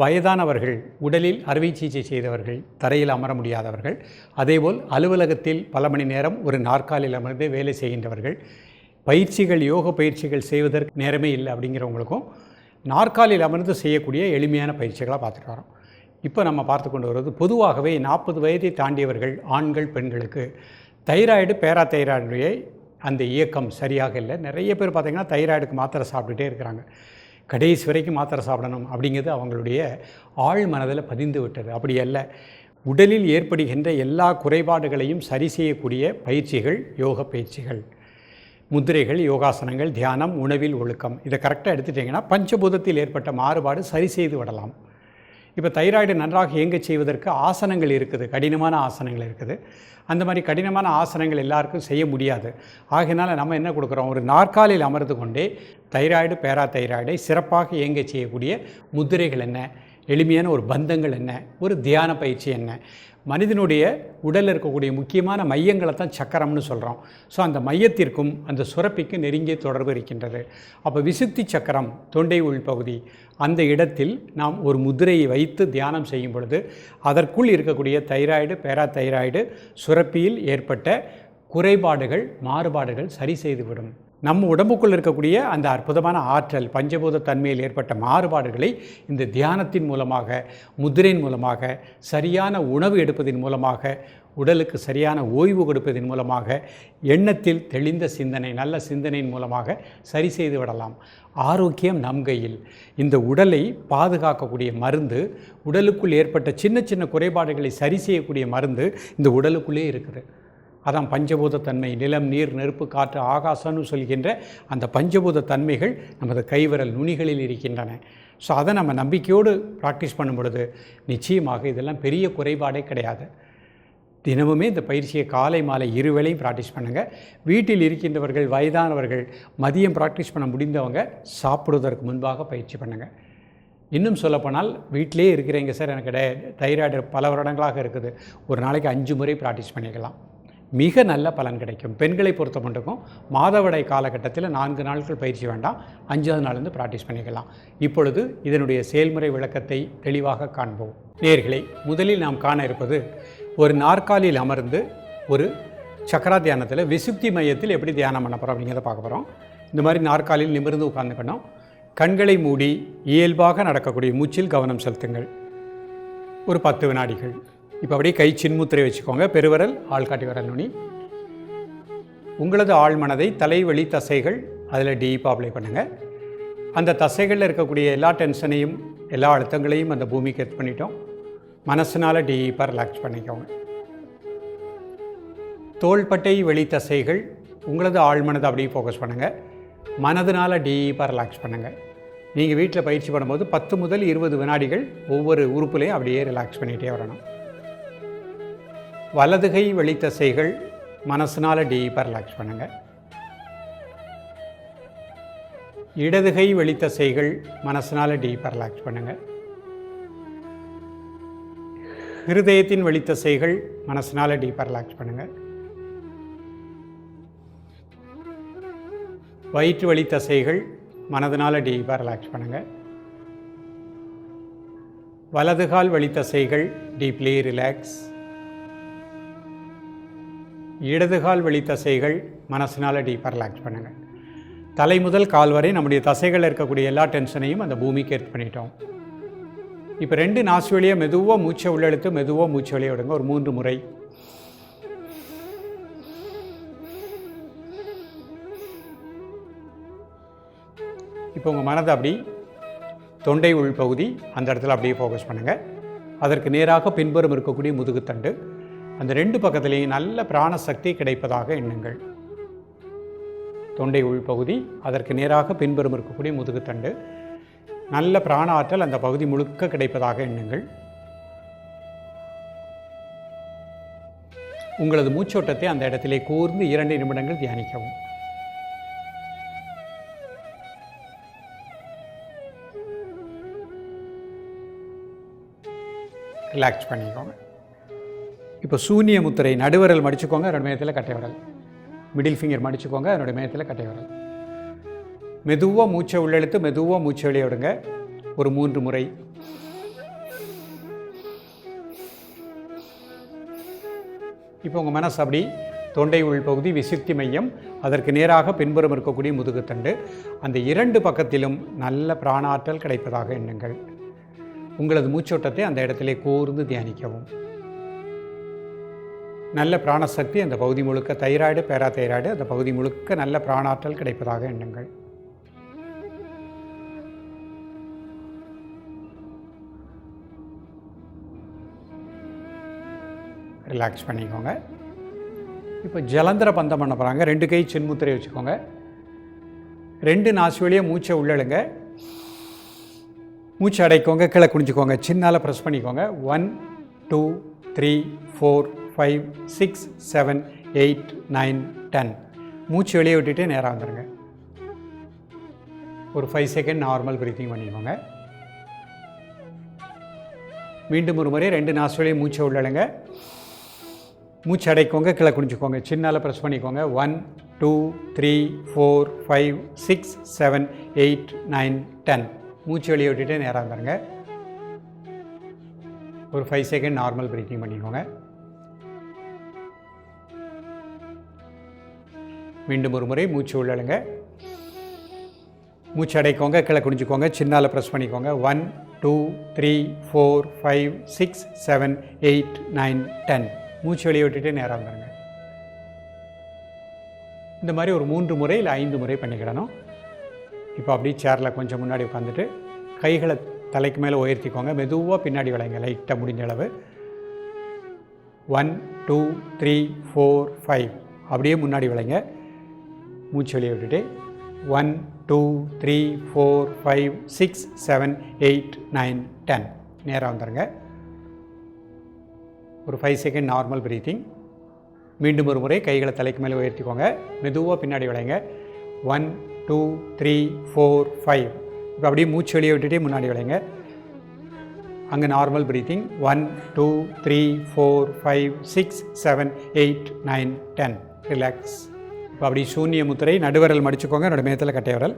வயதானவர்கள் உடலில் அறுவை சிகிச்சை செய்தவர்கள் தரையில் அமர முடியாதவர்கள் அதேபோல் அலுவலகத்தில் பல மணி நேரம் ஒரு நாற்காலில் அமர்ந்து வேலை செய்கின்றவர்கள். பயிற்சிகள் யோக பயிற்சிகள் செய்வதற்கு நேரமே இல்லை அப்படிங்கிறவங்களுக்கும் நாற்காலில் அமர்ந்து செய்யக்கூடிய எளிமையான பயிற்சிகளாக பார்த்துட்டு வரோம். இப்போ நம்ம பார்த்து கொண்டு வருவது பொதுவாகவே நாற்பது வயதை தாண்டியவர்கள் ஆண்கள் பெண்களுக்கு தைராய்டு பேரா தைராய்டுடைய அந்த இயக்கம் சரியாக இல்லை. நிறைய பேர் பார்த்திங்கன்னா தைராய்டுக்கு மாத்திரை சாப்பிட்டுட்டே இருக்கிறாங்க. கடைசி வரைக்கும் மாத்திரை சாப்பிடணும் அப்படிங்கிறது அவங்களுடைய ஆழ் மனதில் பதிந்து விட்டது. அப்படி அல்ல. உடலில் ஏற்படுகின்ற எல்லா குறைபாடுகளையும் சரி செய்யக்கூடிய பயிற்சிகள் யோக பயிற்சிகள். முத்திரைகள் யோகாசனங்கள் தியானம் உணவில் ஒழுக்கம். இதை கரெக்டாக எடுத்துட்டிங்கன்னா பஞ்சபூதத்தில் ஏற்பட்ட மாறுபாடு சரி செய்து விடலாம். இப்போ தைராய்டு நன்றாக இயங்கச் செய்வதற்கு ஆசனங்கள் இருக்குது கடினமான ஆசனங்கள் இருக்குது. அந்த மாதிரி கடினமான ஆசனங்கள் எல்லாருக்கும் செய்ய முடியாது. ஆகினால நம்ம என்ன கொடுக்குறோம்? ஒரு நாற்காலியில் அமர்ந்து கொண்டே தைராய்டு பேரா தைராய்டை சிறப்பாக இயங்கச் செய்யக்கூடிய முதிரைகள் என்ன? எளிமையான ஒரு பந்தங்கள் என்ன? ஒரு தியான பயிற்சி என்ன? மனிதனுடைய உடலில் இருக்கக்கூடிய முக்கியமான மையங்களை தான் சக்கரம்னு சொல்கிறோம் ஸோ அந்த மையத்திற்கும் அந்த சுரப்பிக்கும் நெருங்கிய தொடர்பு இருக்கின்றது. அப்போ விசுத்தி சக்கரம் தொண்டை உள்பகுதி அந்த இடத்தில் நாம் ஒரு முதிரையை வைத்து தியானம் செய்யும் பொழுது அதற்குள் இருக்கக்கூடிய தைராய்டு பேரா தைராய்டு சுரப்பியில் ஏற்பட்ட குறைபாடுகள் மாறுபாடுகள் சரி செய்துவிடும். நம்ம உடம்புக்குள் இருக்கக்கூடிய அந்த அற்புதமான ஆற்றல் பஞ்சபூத தன்மையில் ஏற்பட்ட மாறுபாடுகளை இந்த தியானத்தின் மூலமாக முதிரையின் மூலமாக சரியான உணவு எடுப்பதன் மூலமாக உடலுக்கு சரியான ஓய்வு கொடுப்பதன் மூலமாக எண்ணத்தில் தெளிந்த சிந்தனை நல்ல சிந்தனையின் மூலமாக சரி செய்து விடலாம். ஆரோக்கியம் நம் கையில். இந்த உடலை பாதுகாக்கக்கூடிய மருந்து உடலுக்குள் ஏற்பட்ட சின்ன சின்ன குறைபாடுகளை சரி செய்யக்கூடிய மருந்து இந்த உடலுக்குள்ளே இருக்குது. அதான் பஞ்சபூத தன்மை நிலம் நீர் நெருப்பு காற்று ஆகாசம்னு சொல்கின்ற அந்த பஞ்சபூத தன்மைகள் நமது கைவிரல் நுனிகளில் இருக்கின்றன. ஸோ அதை நம்ம நம்பிக்கையோடு ப்ராக்டிஸ் பண்ணும் பொழுது நிச்சயமாக இதெல்லாம் பெரிய குறைபாடே கிடையாது. தினமுமே இந்த பயிற்சியை காலை மாலை இருவேளையும் ப்ராக்டிஸ் பண்ணுங்கள் வீட்டில் இருக்கின்றவர்கள் வயதானவர்கள் மதியம் ப்ராக்டிஸ் பண்ண முடிந்தவங்க சாப்பிடுவதற்கு முன்பாக பயிற்சி பண்ணுங்கள் இன்னும் சொல்லப்போனால் வீட்டிலே இருக்கிறீங்க சார் எனக்கு டை தைராய்டு பல வருடங்களாக இருக்குது. ஒரு நாளைக்கு அஞ்சு முறை ப்ராக்டிஸ் பண்ணிக்கலாம். மிக நல்ல பலன் கிடைக்கும். பெண்களை பொறுத்த மட்டுக்கும் மாதவிடை காலகட்டத்தில் நான்கு நாட்கள் பயிற்சி வேண்டாம். அஞ்சாவது நாள்லேருந்து ப்ராக்டிஸ் பண்ணிக்கலாம். இப்பொழுது இதனுடைய செயல்முறை விளக்கத்தை தெளிவாக காண்போம். நேர்களை முதலில் நாம் காண இருப்பது ஒரு நாற்காலியில் அமர்ந்து ஒரு சக்கரா தியானத்தில் விசுப்தி மையத்தில் எப்படி தியானம் பண்ண போகிறோம் அப்படிங்கிறத பார்க்க போகிறோம் இந்த மாதிரி நாற்காலியில் நிமிர்ந்து உட்காந்துக்கணும் கண்களை மூடி இயல்பாக நடக்கக்கூடிய மூச்சில் கவனம் செலுத்துங்கள். ஒரு பத்து வினாடிகள். இப்போ அப்படியே கை சின்முத்திரை வச்சுக்கோங்க. பெருவரல் ஆள்காட்டி வரல் நுனி. உங்களது ஆழ்மனதை தலைவெளி தசைகள் அதில் டீப்பாக அப்ளை பண்ணுங்கள் அந்த தசைகளில் இருக்கக்கூடிய எல்லா டென்ஷனையும் எல்லா அழுத்தங்களையும் அந்த பூமிக்கு எடுத்து பண்ணிட்டோம். மனசினால் டீப்பாக ரிலாக்ஸ் பண்ணிக்கோங்க. தோள்பட்டை வெளி தசைகள் உங்களது ஆழ்மனதை அப்படியே ஃபோக்கஸ் பண்ணுங்கள் மனதினால் டீப்பாக ரிலாக்ஸ் பண்ணுங்கள் நீங்கள் வீட்டில் பயிற்சி பண்ணும்போது பத்து முதல் இருபது வினாடிகள் ஒவ்வொரு உறுப்புலையும் அப்படியே ரிலாக்ஸ் பண்ணிகிட்டே வரணும். வலதுகை வெளித்தசைகள் மனசினால் டீப்பாக ரிலாக்ஸ் பண்ணுங்கள் இடதுகை வெளித்தசைகள் மனசினால் டீப்பாக ரிலாக்ஸ் பண்ணுங்கள் ஹிருதயத்தின் வெளித்தசைகள் மனசினால் டீப்பாக ரிலாக்ஸ் பண்ணுங்கள் வயிற்று வலி தசைகள் மனதினால் டீப்பாக ரிலாக்ஸ் பண்ணுங்கள் வலதுகால் வலி தசைகள் டீப்லி ரிலாக்ஸ் இடதுகால் வெளி தசைகள் மனசினால் டீப்பாக ரிலாக்ஸ் பண்ணுங்கள் தலை முதல் கால் வரை நம்முடைய தசைகளில் இருக்கக்கூடிய எல்லா டென்ஷனையும் அந்த பூமிக்கு ஏற்று பண்ணிட்டோம். இப்போ ரெண்டு நாசு வழியாக மெதுவாக மூச்சை உள்ளெழுத்து மெதுவாக மூச்சை வழியை விடுங்க. ஒரு மூன்று முறை. இப்போ உங்கள் மனதை அப்படி தொண்டை உள் பகுதி அந்த இடத்துல அப்படியே ஃபோக்கஸ் பண்ணுங்கள் அதற்கு நேராக பின்புறம் இருக்கக்கூடிய முதுகுத்தண்டு. அந்த ரெண்டு பக்கத்திலையும் நல்ல பிராணசக்தி கிடைப்பதாக எண்ணுங்கள். தொண்டை உள்பகுதி அதற்கு நேராக பின்புறம் இருக்கக்கூடிய முதுகுத்தண்டு நல்ல பிராண ஆற்றல் அந்த பகுதி முழுக்க கிடைப்பதாக எண்ணுங்கள். உங்களது மூச்சோட்டத்தை அந்த இடத்திலே கூர்ந்து இரண்டு நிமிடங்கள் தியானிக்கவும். ரிலாக்ஸ் பண்ணிக்கோங்க. இப்போ சூன்ய முத்திரை நடுவரல் மடிச்சுக்கோங்க என்னோட மேயத்தில் கட்டை விரல் மிடில் ஃபிங்கர் மடிச்சுக்கோங்க அதனோட மேயத்தில் கட்டை விரல் மெதுவாக மூச்சை உள்ளெழுத்து மெதுவாக மூச்சை வெளியே விடுங்க. ஒரு மூன்று முறை. இப்போ உங்கள் மனசு அப்படி தொண்டை உள் பகுதி விசுத்தி மையம் அதற்கு நேராக பின்புறம் இருக்கக்கூடிய முதுகுத்தண்டு அந்த இரண்டு பக்கத்திலும் நல்ல பிராணாற்றல் கிடைப்பதாக எண்ணுங்கள். உங்களது மூச்சோட்டத்தை அந்த இடத்திலே கூர்ந்து தியானிக்கவும். நல்ல பிராணசக்தி அந்த பகுதி முழுக்க தைராய்டு பேரா தைராய்டு அந்த பகுதி முழுக்க நல்ல பிராணாற்றல் கிடைப்பதாக எண்ணுங்கள். ரிலாக்ஸ் பண்ணிக்கோங்க. இப்போ ஜலந்திர பந்தம் பண்ண போகிறாங்க ரெண்டு கை சின்முத்திரை வச்சுக்கோங்க. ரெண்டு நாசு வழியாக மூச்சை உள்ளழுங்க. மூச்சு அடைக்கோங்க. கீழே குனிஞ்சுக்கோங்க. சின்னால ப்ரெஸ் பண்ணிக்கோங்க. One two three four five six seven eight nine ten மூச்சு வெளியே விட்டுட்டு நேராக வந்துடுங்க ஒரு ஃபைவ் செகண்ட் நார்மல் ப்ரீத்திங் பண்ணிக்கோங்க. மீண்டும் ஒரு முறை ரெண்டு நாசு மூச்சை உள்ளழுங்க மூச்சு அடைக்கோங்க கீழே குனிஞ்சுக்கோங்க. சின்னால் ப்ரெஸ் பண்ணிக்கோங்க. One two three four five six seven eight nine ten மூச்சு வெளியே விட்டுட்டு நேராக வந்துடுங்க ஒரு ஃபைவ் செகண்ட் நார்மல் ப்ரீத்திங் பண்ணிக்கோங்க. மீண்டும் ஒரு முறை மூச்சு உள்ளழுங்க. மூச்சு அடைக்கோங்க கீழே குனிஞ்சுக்கோங்க சின்னால் ப்ரெஸ் பண்ணிக்கோங்க. One two three four five six seven eight nine ten மூச்சு வெளியே விட்டுட்டு நேராக வந்துடுங்க இந்த மாதிரி ஒரு மூன்று முறை இல்லை ஐந்து முறை பண்ணிக்கிடணும் இப்போ அப்படியே சேரில் கொஞ்சம் முன்னாடி உட்காந்துட்டு கைகளை தலைக்கு மேலே உயர்த்திக்கோங்க. மெதுவாக பின்னாடி வளைங்க லைட்டாக முடிஞ்ச அளவு. One two three four five அப்படியே முன்னாடி விளைங்க. மூச்சு வெளியே விட்டுட்டு one two three four five six seven eight nine ten நேராக வந்துடுங்க ஒரு ஃபைவ் செகண்ட் நார்மல் ப்ரீத்திங் மீண்டும் ஒரு முறை கைகளை தலைக்கு மேலே உயர்த்திக்கோங்க. மெதுவாக பின்னாடி விளைங்க. One two three four five இப்போ அப்படியே மூச்சு வெளியே விட்டுட்டே முன்னாடி விளையுங்க அங்கே normal breathing one two three four five six seven eight nine ten relax இப்போ அப்படி சூன்ய முத்திரை நடுவரல் மடிச்சுக்கோங்க என்னோட மேத்தில் கட்டையவரல்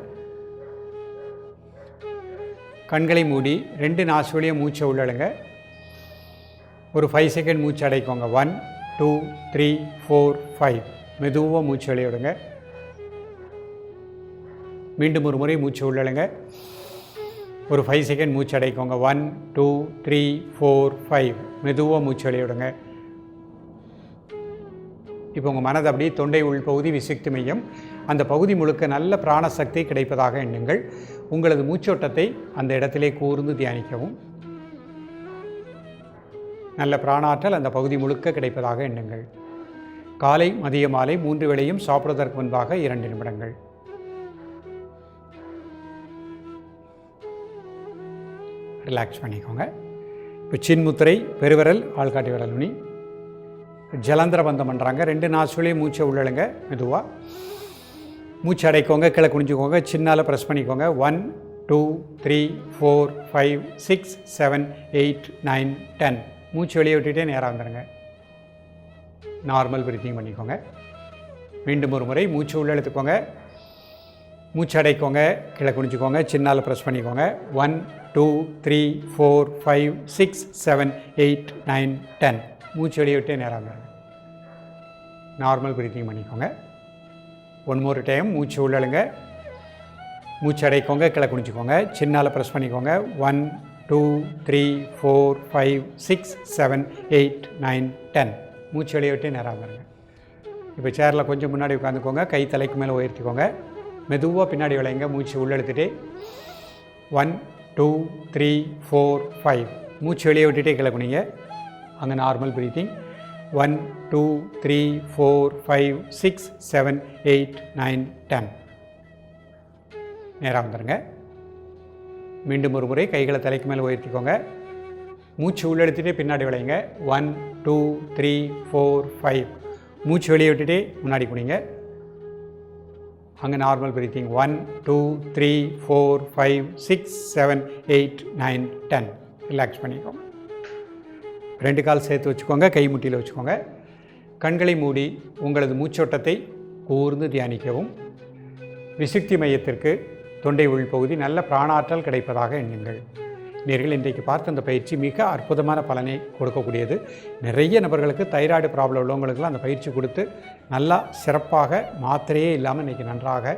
கண்களை மூடி ரெண்டு நாசு மூச்சை உள்ளழுங்க. ஒரு ஃபைவ் செகண்ட் மூச்சு அடைக்கோங்க. One two three four five மெதுவாக மூச்சு வெளியிடுங்க மீண்டும் ஒரு முறை மூச்சு உள்ளழுங்க. ஒரு ஃபைவ் செகண்ட் மூச்சு அடைக்கோங்க. One two three four five மெதுவாக மூச்சு வெளியிடுங்க இப்போ உங்கள் மனது அப்படியே தொண்டை உள்பகுதி விசுக்தி மையம். அந்த பகுதி முழுக்க நல்ல பிராணசக்தி கிடைப்பதாக எண்ணுங்கள். உங்களது மூச்சோட்டத்தை அந்த இடத்திலே கூர்ந்து தியானிக்கவும். நல்ல பிராணாற்றல் அந்த பகுதி முழுக்க கிடைப்பதாக எண்ணுங்கள். காலை மதிய மாலை மூன்று வேளையும் சாப்பிடுவதற்கு முன்பாக இரண்டு நிமிடங்கள். ரிலாக்ஸ் பண்ணிக்கோங்க. இப்போ சின்முத்திரை பெருவிரல் ஆள்காட்டி விரல் நுனி. ஜலந்திர பந்தம் பண்ணுறாங்க ரெண்டு நாசுலையும் மூச்சை உள்ளழுங்க மெதுவாக மூச்சு அடைக்கோங்க கீழே குனிஞ்சுக்கோங்க சின்னால் ப்ரெஸ் பண்ணிக்கோங்க. One two three four five six seven eight nine ten மூச்சு வெளியே விட்டுட்டே நேராக வந்துடுங்க நார்மல் பிரீத்திங் பண்ணிக்கோங்க. மீண்டும் ஒரு முறை மூச்சு உள்ள எடுத்துக்கோங்க மூச்சு அடைக்கோங்க கீழே குனிஞ்சுக்கோங்க சின்னால் ப்ரெஸ் பண்ணிக்கோங்க. One two three four five six seven eight nine ten மூச்சு வெளியே விட்டே நேராக நார்மல் பிரீத்திங் பண்ணிக்கோங்க. ஒன் மோர் டைம் மூச்சு உள்ளழுங்க மூச்சு அடைக்கோங்க கீழே குனிச்சிக்கோங்க சின்னால் ப்ரெஸ் பண்ணிக்கோங்க. One two three four five six seven eight nine ten மூச்சு வெளியே விட்டு நேராக வருங்க. இப்போ சேரில் கொஞ்சம் முன்னாடி உட்காந்துக்கோங்க. கை தலைக்கு மேலே உயர்த்திக்கோங்க. மெதுவாக பின்னாடி விளையுங்க மூச்சு உள்ளெடுத்துட்டு one two three four five மூச்சு வெளியே விட்டுட்டே கீழே அங்கே normal breathing one two three four five six seven eight nine ten நேராக வந்துடுங்க மீண்டும் ஒரு முறை கைகளை தலைக்கு மேலே உயர்த்திக்கோங்க. மூச்சு உள்ளெடுத்துகிட்டே பின்னாடி விளையுங்க. One two three four five மூச்சு வெளியே விட்டுட்டே முன்னாடி குடிங்க அங்கே normal breathing one two three four five six seven eight nine ten relax பண்ணிக்கோங்க. ரெண்டு கால் சேர்த்து வச்சுக்கோங்க கை முட்டியில் வச்சுக்கோங்க. கண்களை மூடி உங்களது மூச்சோட்டத்தை கூர்ந்து தியானிக்கவும். விசுக்தி மையத்திற்கு தொண்டை உள்பகுதி நல்ல பிராணாற்றல் கிடைப்பதாக எண்ணுங்கள். நீங்கள் இன்றைக்கு பார்த்த அந்த பயிற்சி மிக அற்புதமான பலனை கொடுக்கக்கூடியது. நிறைய நபர்களுக்கு தைராய்டு ப்ராப்ளம் உள்ளவங்களுக்குலாம் அந்த பயிற்சி கொடுத்து நல்லா சிறப்பாக மாத்திரையே இல்லாமல் இன்றைக்கி நன்றாக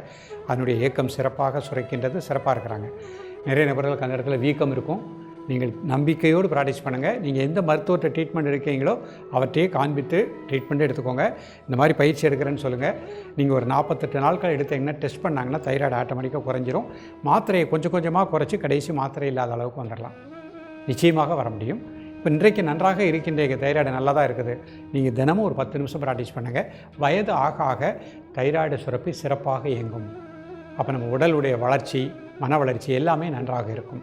அதனுடைய இயக்கம் சிறப்பாக சுரைக்கின்றது சிறப்பாக இருக்கிறாங்க. நிறைய நபர்களுக்கு அந்த இடத்துல வீக்கம் இருக்கும். நீங்கள் நம்பிக்கையோடு ப்ராக்டிஸ் பண்ணுங்கள் நீங்கள் எந்த மருத்துவத்தை ட்ரீட்மெண்ட் எடுக்கிறீங்களோ அவற்றையே காண்பித்து ட்ரீட்மெண்ட் எடுத்துக்கோங்க. இந்த மாதிரி பயிற்சி எடுக்கிறேன்னு சொல்லுங்கள் நீங்கள் ஒரு நாற்பத்தெட்டு நாட்கள் எடுத்தீங்கன்னா டெஸ்ட் பண்ணாங்கன்னா தைராய்டு ஆட்டோமேட்டிக்காக குறைஞ்சிரும். மாத்திரையை கொஞ்சம் கொஞ்சமாக குறைச்சி கடைசி மாத்திரை இல்லாத அளவுக்கு வந்துடலாம். நிச்சயமாக வர முடியும். இப்போ இன்றைக்கு நன்றாக இருக்கின்ற தைராய்டு நல்லா தான் இருக்குது. நீங்கள் தினமும் ஒரு பத்து நிமிஷம் ப்ராக்டிஸ் பண்ணுங்கள் வயது ஆக ஆக தைராய்டு சுரப்பி சிறப்பாக இயங்கும். அப்போ நம்ம உடலுடைய வளர்ச்சி மன வளர்ச்சி எல்லாமே நன்றாக இருக்கும்.